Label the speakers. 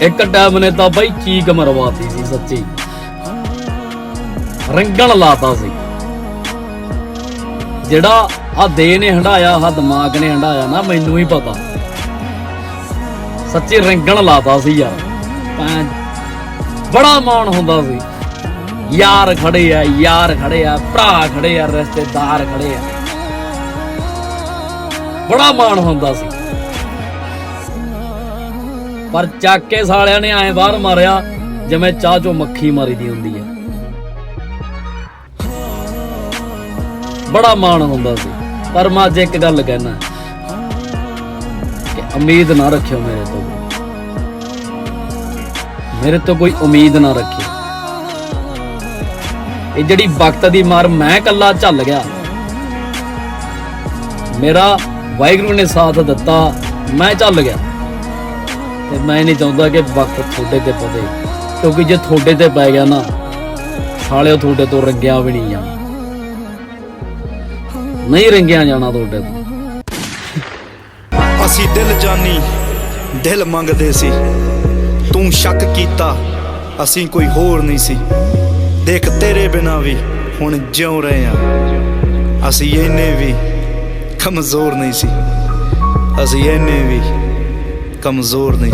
Speaker 1: ਇੱਕ ਟਾਈਮ ਨੇ ਤਾਂ ਬਾਈ ਚੀਕ ਮਰਵਾਤੀ ਸੀ ਸੱਚੀ। ਰੰਗਣ ਲਾਤਾ ਸੀ। ਜਿਹੜਾ ਆ ਦੇ ਨੇ ਹੰਡਾਇਆ ਆ ਦਿਮਾਗ ਨੇ ਹੰਡਾਇਆ ਨਾ, ਮੈਨੂੰ ਹੀ ਪਤਾ। ਸੱਚੀ ਰੰਗਣ ਲਾਤਾ ਸੀ ਯਾਰ। ਬੜਾ ਮਾਣ ਹੁੰਦਾ ਸੀ। ਯਾਰ ਖੜੇ ਆ, ਯਾਰ ਖੜੇ ਆ, ਭਰਾ ਖੜੇ ਆ, ਰਿਸ਼ਤੇਦਾਰ ਖੜੇ ਆ। ਬੜਾ ਮਾਣ ਹੁੰਦਾ ਸੀ। ਪਰ ਚੱਕ ਕੇ ਸਾਲਿਆਂ ਨੇ ਐਂ ਬਾਹਰ ਮਾਰਿਆ, ਜਿਵੇਂ ਚਾਹ ਚੋਂ ਮੱਖੀ ਮਾਰੀ ਦੀ ਹੁੰਦੀ ਹੈ। ਬੜਾ ਮਾਣ ਹੁੰਦਾ ਸੀ। ਪਰ ਮੈਂ ਅੱਜ ਇੱਕ ਗੱਲ ਕਹਿਣਾ ਕਿ ਉਮੀਦ ਨਾ ਰੱਖਿਓ ਮੇਰੇ ਤੋਂ। ਮੇਰੇ ਤੋਂ ਕੋਈ ਉਮੀਦ ਨਾ ਰੱਖਿਓ। ਇਹ ਜਿਹੜੀ ਵਕਤ ਦੀ ਮਾਰ ਮੈਂ ਕੱਲਾ ਝੱਲ ਗਿਆ। ਮੇਰਾ ਵਾਹਿਗੁਰੂ ਨੇ ਸਾਥ ਦਿੱਤਾ, ਮੈਂ ਝੱਲ ਗਿਆ। ਤੇ ਮੈਂ ਨਹੀਂ ਚਾਹੁੰਦਾ ਕਿ ਵਕਤ ਤੁਹਾਡੇ ਤੇ ਪਵੇ। ਕਿਉਂਕਿ ਜੇ ਤੁਹਾਡੇ ਤੇ ਪੈ ਗਿਆ ਨਾ, ਸਾਲਿਓ ਤੁਹਾਡੇ ਤੋਂ ਰੰਗਿਆ ਵੀ ਨਹੀਂ ਜਾਣਾ ਨਹੀਂ ਰੰਗਿਆ ਜਾਣਾ ਤੁਹਾਡੇ ਤੋਂ।
Speaker 2: ਅਸੀਂ ਦਿਲ ਜਾਨੀ, ਦਿਲ ਮੰਗਦੇ ਸੀ। ਤੂੰ ਸ਼ੱਕ ਕੀਤਾ, ਅਸੀਂ ਕੋਈ ਹੋਰ ਨਹੀਂ ਸੀ। ਦੇਖ ਤੇਰੇ ਬਿਨਾ ਵੀ ਹੁਣ ਜਿਉ ਰਹੇ ਆ। ਅਸੀਂ ਇੰਨੇ ਵੀ ਕਮਜ਼ੋਰ ਨਹੀਂ ਸੀ। ਅਸੀਂ ਇੰਨੇ ਵੀ ਕਮਜ਼ੋਰ ਨਹੀਂ